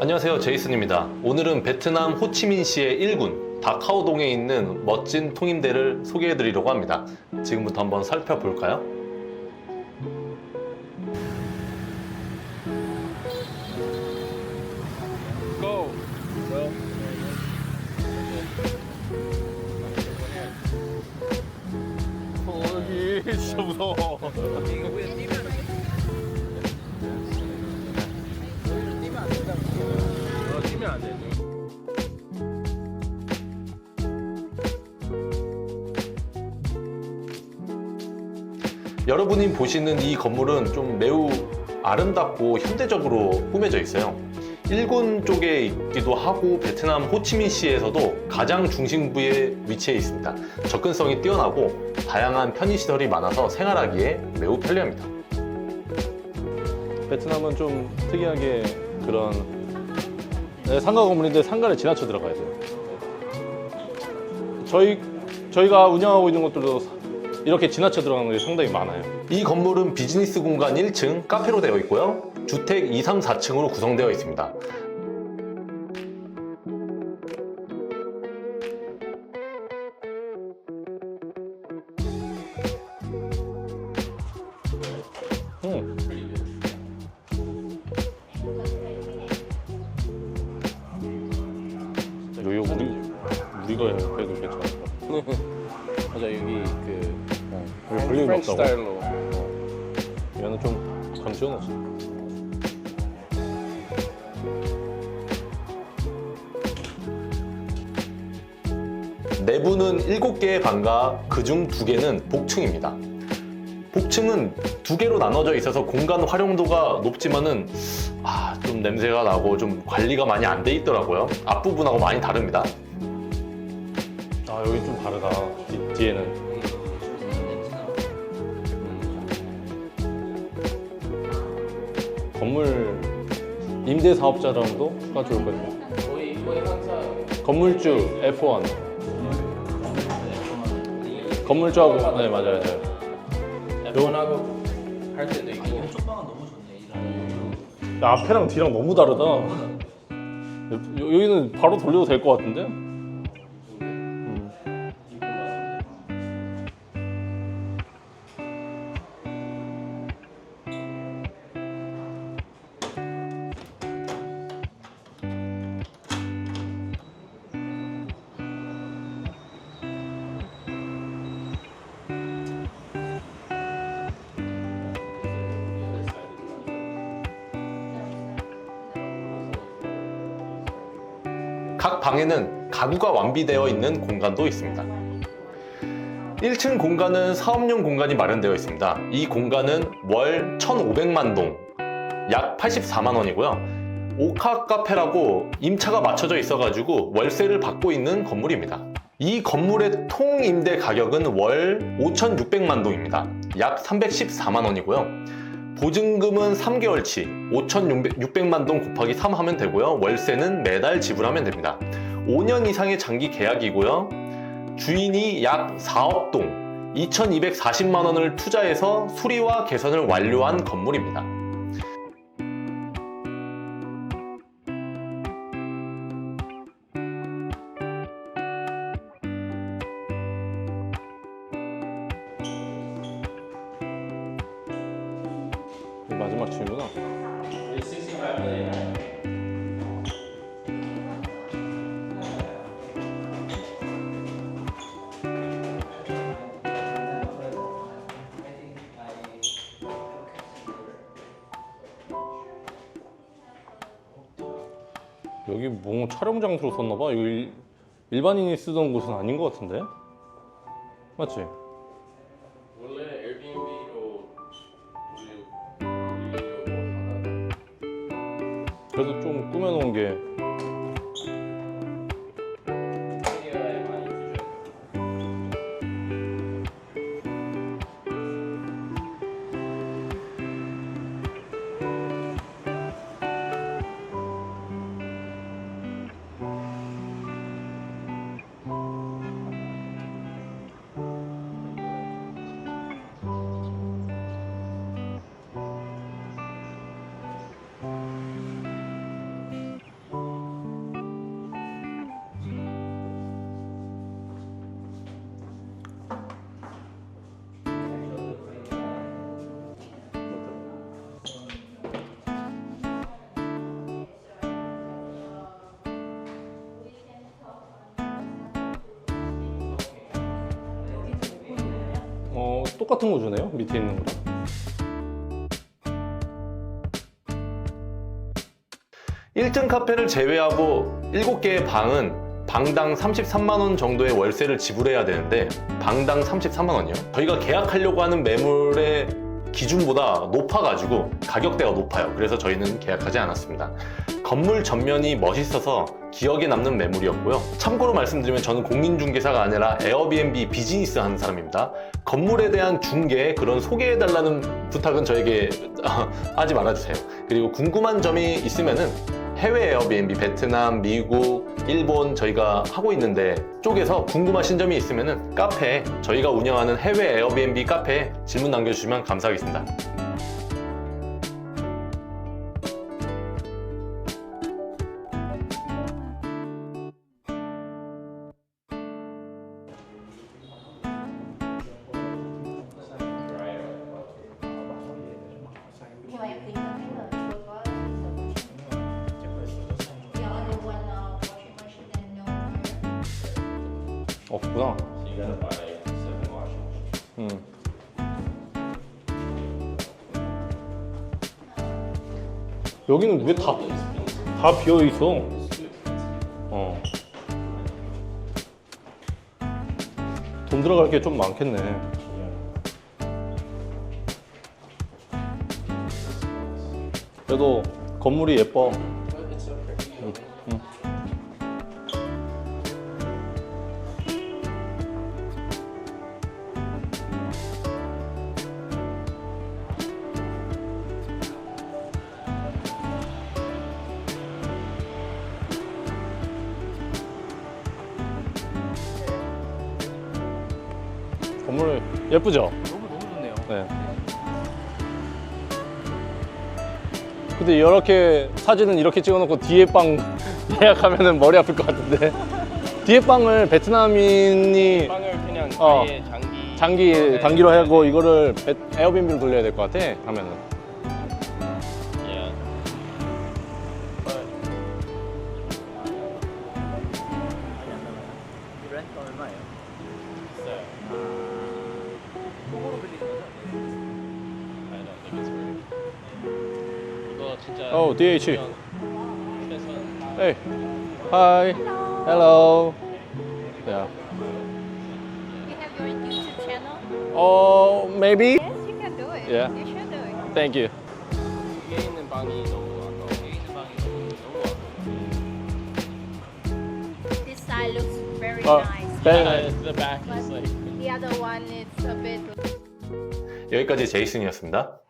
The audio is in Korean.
안녕하세요 제이슨입니다 오늘은 베트남 호치민시의 1군 다카오동에 있는 멋진 통임대를 소개해 드리려고 합니다 지금부터 한번 살펴볼까요? 어, 진짜 무서워. 여러분이 보시는 이 건물은 좀 매우 아름답고 현대적으로 꾸며져 있어요. 1군 쪽에 있기도 하고 베트남 호치민시에서도 가장 중심부에 위치해 있습니다. 접근성이 뛰어나고 다양한 편의시설이 많아서 생활하기에 매우 편리합니다. 베트남은 좀 특이하게 그런 네, 상가 건물인데 상가를 지나쳐 들어가야 돼요. 저희 저희가 운영하고 있는 것들도 이렇게 지나쳐 들어가는 게 상당히 많아요. 이 건물은 비즈니스 공간 1층 카페로 되어 있고요. 주택 2, 3, 4층으로 구성되어 있습니다. 응. 여기 우리 우리가 해도 같아. 맞아 여기 그 여기 볼륨이 프렌치 없다고. 스타일로 얘는 좀 건지어놨어. 내부는 7개의 방과 그중 2개는 복층입니다. 복층은 두 개로 나눠져 있어서 공간 활용도가 높지만은 아, 좀 냄새가 나고 좀 관리가 많이 안 돼 있더라고요. 앞부분하고 많이 다릅니다. 아 여기 좀 다르다. 뒤, 뒤에는. 건물 임대 사업자랑도 가 좋을 것 같아요. 거의 거의 항상 건물주 F1. 건물주하고 네 맞아요 맞아요. F1하고 할 때도 있고 야, 앞에랑 뒤랑 너무 다르다. 여, 여기는 바로 돌려도 될 것 같은데? 각 방에는 가구가 완비되어 있는 공간도 있습니다. 1층 공간은 사업용 공간이 마련되어 있습니다. 이 공간은 월 1,500만 동, 약 84만 원이고요. 오카 카페라고 임차가 맞춰져 있어가지고 월세를 받고 있는 건물입니다. 이 건물의 통 임대 가격은 월 5,600만 동입니다. 약 314만 원이고요. 보증금은 3개월치 5,600만 동 곱하기 3 하면 되고요. 월세는 매달 지불하면 됩니다. 5년 이상의 장기 계약이고요. 주인이 약 4억 동 2,240만 원을 투자해서 수리와 개선을 완료한 건물입니다. 마지막 층이구나. 여기 뭐 촬영장으로 썼나봐. 이거 일, 일반인이 쓰던 곳은 아닌 것 같은데? 맞지? 그래도 좀 꾸며놓은 게 똑같은 거 주네요. 밑에 있는 거랑. 일 1등 카페를 제외하고 7개의 방은 방당 33만 원 정도의 월세를 지불해야 되는데 방당 33만 원이요? 저희가 계약하려고 하는 매물의 기준보다 높아가지고 가격대가 높아요. 그래서 저희는 계약하지 않았습니다. 건물 전면이 멋있어서 기억에 남는 매물이었고요. 참고로 말씀드리면 저는 공인중개사가 아니라 에어비앤비 비즈니스 하는 사람입니다. 건물에 대한 중개 그런 소개해달라는 부탁은 저에게 하지 말아주세요. 그리고 궁금한 점이 있으면은 해외 에어비앤비 베트남, 미국, 일본 저희가 하고 있는데 쪽에서 궁금하신 점이 있으면은 카페에 저희가 운영하는 해외 에어비앤비 카페에 질문 남겨주시면 감사하겠습니다. 없구나. 음. 여기는 왜 다 다 비어 있어? 어. 돈 들어갈 게 좀 많겠네. 그래도 건물이 예뻐. 건물 예쁘죠? 너무 너무 좋네요. 네. 근데 이렇게 사진은 이렇게 찍어놓고 뒤에 빵 예약하면은 머리 아플 것 같은데 뒤에 빵을 베트남인이 빵을 그냥 어. 아예 장기 장기 네. 단기로 하고 이거를 베- 에어비앤비로 돌려야 될 것 같아 하면은 worth. 이거 진짜 어 DH 그냥 최선 Hey Hi Hello Yeah You have your YouTube channel? Oh maybe Yes, you can do it. Yeah. You should do it. Thank you 위에 있는 방이 너무 아까워. 위에 있는 방이 너무 너무 아까워. This side looks very 어, nice. 네. Yeah, the back is like The other one, it's a bit 여기까지 제이슨이었습니다.